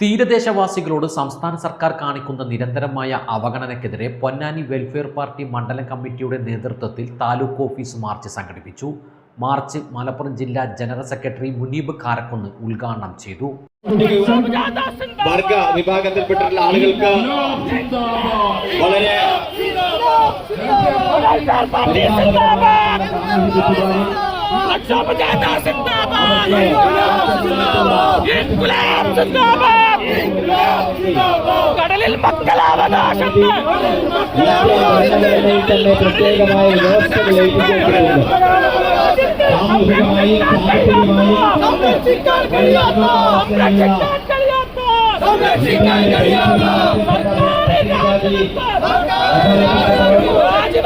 തീരദേശവാസികളോട് സംസ്ഥാന സർക്കാർ കാണിക്കുന്ന നിരന്തരമായ അവഗണനയ്ക്കെതിരെ പൊന്നാനി വെൽഫെയർ പാർട്ടി മണ്ഡലം കമ്മിറ്റിയുടെ നേതൃത്വത്തിൽ താലൂക്ക് ഓഫീസ് മാർച്ച് സംഘടിപ്പിച്ചു. മാർച്ച് മലപ്പുറം ജില്ലാ ജനറൽ സെക്രട്ടറി മുനീബ് കാരക്കുന്ന് ഉദ്ഘാടനം ചെയ്തു. വർഗ വിഭാഗത്തിൽപ്പെട്ടിട്ടുള്ള ആളുകൾക്ക് വളരെ കടലിൽ മക്കളാവകാശം തന്നെ പ്രത്യേകമായ വ്യവസ്ഥകൾ ഏൽപ്പിച്ചിട്ടുണ്ട് സാമൂഹികമായി സാമ്പത്തികമായി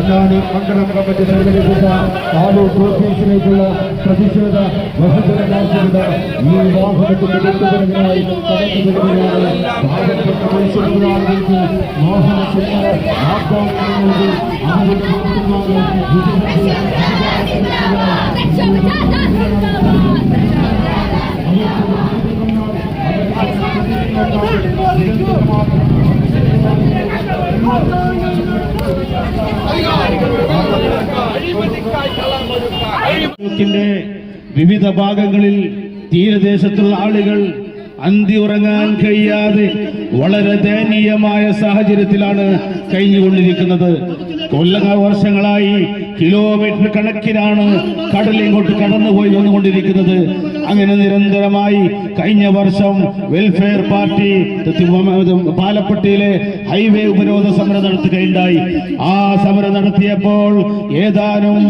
പൊന്നാനി മണ്ഡലം കമ്മിറ്റി സംഘടിപ്പിച്ച താലൂക്ക് ഓഫീസിലേക്കുള്ള പ്രതിഷേധ ബഹുജനകാർഷികത ഈ വാഹനത്തിന്റെ വിട്ടുതരവിനായി കടന്നു വരുന്നതാണ് പാവപ്പെട്ട മത്സ്യത്തൊഴിലാളികൾക്ക് മോഹന വാഗ്ദാനങ്ങൾ നൽകി അവരുടെ ത്തിന്റെ വിവിധ ഭാഗങ്ങളിൽ തീരദേശത്തുള്ള ആളുകൾ അന്തി ഉറങ്ങാൻ കഴിയാതെ വളരെ ദയനീയമായ സാഹചര്യത്തിലാണ് കഴിഞ്ഞുകൊണ്ടിരിക്കുന്നത്. കൊല്ല വർഷങ്ങളായി കിലോമീറ്റർ കണക്കിനാണ് കടലിങ്ങോട്ട് കടന്നുപോയി വന്നുകൊണ്ടിരിക്കുന്നത്. അങ്ങനെ നിരന്തരമായി കഴിഞ്ഞ വർഷം വെൽഫെയർ പാർട്ടി പാലപ്പെട്ടിയിലെ ഹൈവേ ഉപരോധ സമരം നടത്തുകയുണ്ടായി. ആ സമരം നടത്തിയപ്പോൾ ഏതാനും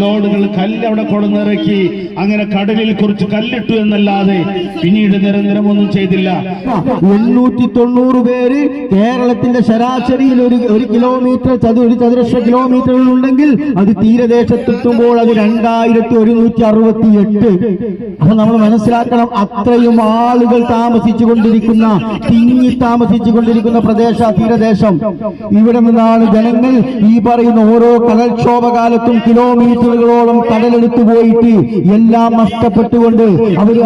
ലോഡുകൾ കല്ല് അവിടെ കൊടുന്നിറക്കി അങ്ങനെ കടലിൽ കുറച്ച് കല്ലിട്ടു എന്നല്ലാതെ പിന്നീട് നിരന്തരം ഒന്നും ചെയ്തില്ല. എണ്ണൂറ്റി തൊണ്ണൂറ് പേര് കേരളത്തിന്റെ ശരാശരിയിൽ ഒരു ഒരു കിലോമീറ്റർ ഒരു ചതുരശ്ര കിലോമീറ്ററിൽ ഉണ്ടെങ്കിൽ അത് തീരദേശത്തെത്തുമ്പോൾ അത് രണ്ടായിരത്തി ഒരുന്നൂറ്റി അറുപത്തി എട്ട് അപ്പൊ നമ്മൾ മനസ്സിലാക്കണം അത്രയും ആളുകൾ താമസിച്ചു കൊണ്ടിരിക്കുന്ന തിങ്ങി താമസിച്ചു കൊണ്ടിരിക്കുന്ന പ്രദേശ തീരദേശം. ഇവിടെ നിന്നാണ് ജനങ്ങൾ ഈ പറയുന്ന ഓരോ കടൽക്ഷോഭകാലത്തും കിലോമീറ്ററുകളോളം കടലെടുത്തു പോയിട്ട് എല്ലാം നഷ്ടപ്പെട്ടുകൊണ്ട് അവർ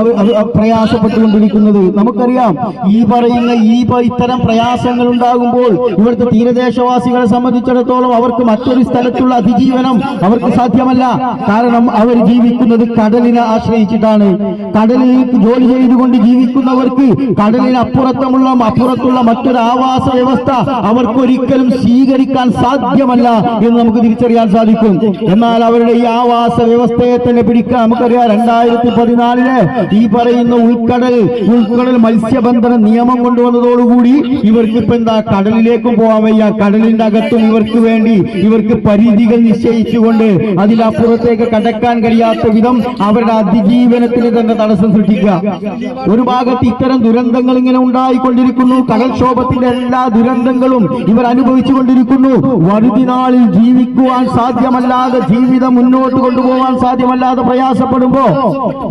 പ്രയാസപ്പെട്ടുകൊണ്ടിരിക്കുന്നത്. നമുക്കറിയാം ഈ പറയുന്ന ഈ ഇത്തരം പ്രയാസങ്ങൾ ഉണ്ടാകുമ്പോൾ ഇവിടുത്തെ തീരദേശവാസികളെ സംബന്ധിച്ചിടത്തോളം അവർക്ക് മറ്റൊരു സ്ഥലത്തുള്ള അതിജീവനം അവർക്ക് സാധ്യമല്ല. കാരണം അവർ ജീവിക്കുന്നത് കടലിനെ ആശ്രയിച്ചിട്ടാണ്. കടലിൽ ജോലി ചെയ്തുകൊണ്ട് ജീവിക്കുന്നവർക്ക് കടലിന് അപ്പുറത്തുമുള്ള അപ്പുറത്തുള്ള മറ്റൊരു ആവാസ വ്യവസ്ഥ അവർക്കൊരിക്കലും സ്വീകരിക്കാൻ സാധ്യമല്ല എന്ന് നമുക്ക് തിരിച്ചറിയാൻ സാധിക്കും. എന്നാൽ അവരുടെ ഈ ആവാസ വ്യവസ്ഥയെ തന്നെ പിടിക്കാൻ നമുക്കറിയാം രണ്ടായിരത്തി പതിനാലിൽ ഈ പറയുന്ന ഉൾക്കടൽ ഉൾക്കടൽ മത്സ്യബന്ധന നിയമം കൊണ്ടുവന്നതോടുകൂടി ഇവർക്ക് ഇപ്പൊ എന്താ കടലിലേക്കും പോകാൻ വയ്യ. കടലിന്റെ അകത്തും ഇവർക്ക് വേണ്ടി ഇവർക്ക് പരിധികൾ നിശ്ചയിച്ചുകൊണ്ട് അതിലപ്പുറത്തേക്ക് കടക്കാൻ കഴിയാത്ത വിധം അവരുടെ അതിജീവനത്തിന് തന്നെ തടസ്സം സൃഷ്ടിക്കുക. ഒരു ഭാഗത്ത് ഇത്തരം ദുരന്തങ്ങൾ ഇങ്ങനെ ഉണ്ടായിക്കൊണ്ടിരിക്കുന്നു. കടൽക്ഷോഭത്തിന്റെ എല്ലാ ദുരന്തങ്ങളും ഇവർ അനുഭവിച്ചു കൊണ്ടിരിക്കുന്നു വറുതി നാളിൽ ജീവിക്കുവാൻ സാധ്യമല്ലാതെ ജീവിതം മുന്നോട്ട് കൊണ്ടുപോകാൻ സാധ്യമല്ലാതെ പ്രയാസപ്പെടുമ്പോ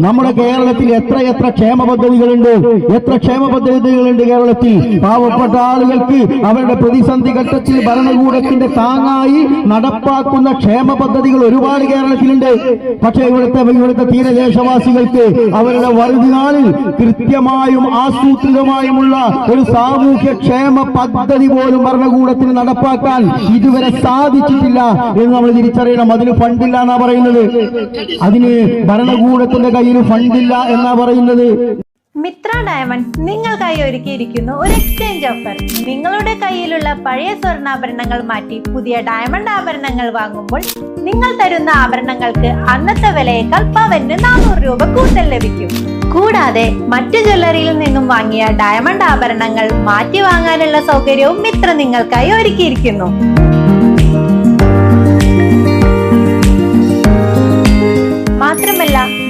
നമ്മുടെ കേരളത്തിൽ എത്ര എത്ര ക്ഷേമ പദ്ധതികളുണ്ട്? എത്ര ക്ഷേമ പദ്ധതികളുണ്ട് കേരളത്തിൽ? പാവപ്പെട്ട ആളുകൾക്ക് അവരുടെ പ്രതിസന്ധി ഘട്ടത്തിൽ ഭരണകൂടത്തിന്റെ താങ്ങായി നടപ്പാക്കുന്ന ക്ഷേമ പദ്ധതികൾ ഒരുപാട് കേരളത്തിലുണ്ട്. പക്ഷേ ഇവിടുത്തെ ഇവിടുത്തെ തീരദേശവാസികൾക്ക് അവരുടെ വരുതിനാളിൽ കൃത്യമായും ആസൂത്രിതമായുമുള്ള ഒരു സാമൂഹ്യ ക്ഷേമ പദ്ധതി പോലും ഭരണകൂടത്തിന് നടപ്പാക്കാൻ ഇതുവരെ സാധിച്ചിട്ടില്ല എന്ന് നമ്മൾ തിരിച്ചറിയണം. അതിന് ഫണ്ടില്ല എന്നാ പറയുന്നത്. അതിന് ഭരണകൂടത്തിന്റെ കയ്യിൽ ഫണ്ടില്ല എന്നാ പറയുന്നത്. മിത്ര ഡയമണ്ട് നിങ്ങൾക്കായി ഒരുക്കിയിരിക്കുന്നു ഒരു എക്സ്ചേഞ്ച് ഓഫർ നിങ്ങളുടെ കയ്യിലുള്ള പഴയ സ്വർണാഭരണങ്ങൾ മാറ്റി പുതിയ ഡയമണ്ട് ആഭരണങ്ങൾ വാങ്ങുമ്പോൾ നിങ്ങൾ തരുന്ന ആഭരണങ്ങൾക്ക് അന്നത്തെ വിലയേക്കാൾ പവന് നാനൂറ് രൂപ കൂടുതൽ ലഭിക്കും. കൂടാതെ മറ്റു ജ്വല്ലറിയിൽ നിന്നും വാങ്ങിയ ഡയമണ്ട് ആഭരണങ്ങൾ മാറ്റി വാങ്ങാനുള്ള സൗകര്യവും മിത്ര നിങ്ങൾക്കായി ഒരുക്കിയിരിക്കുന്നു.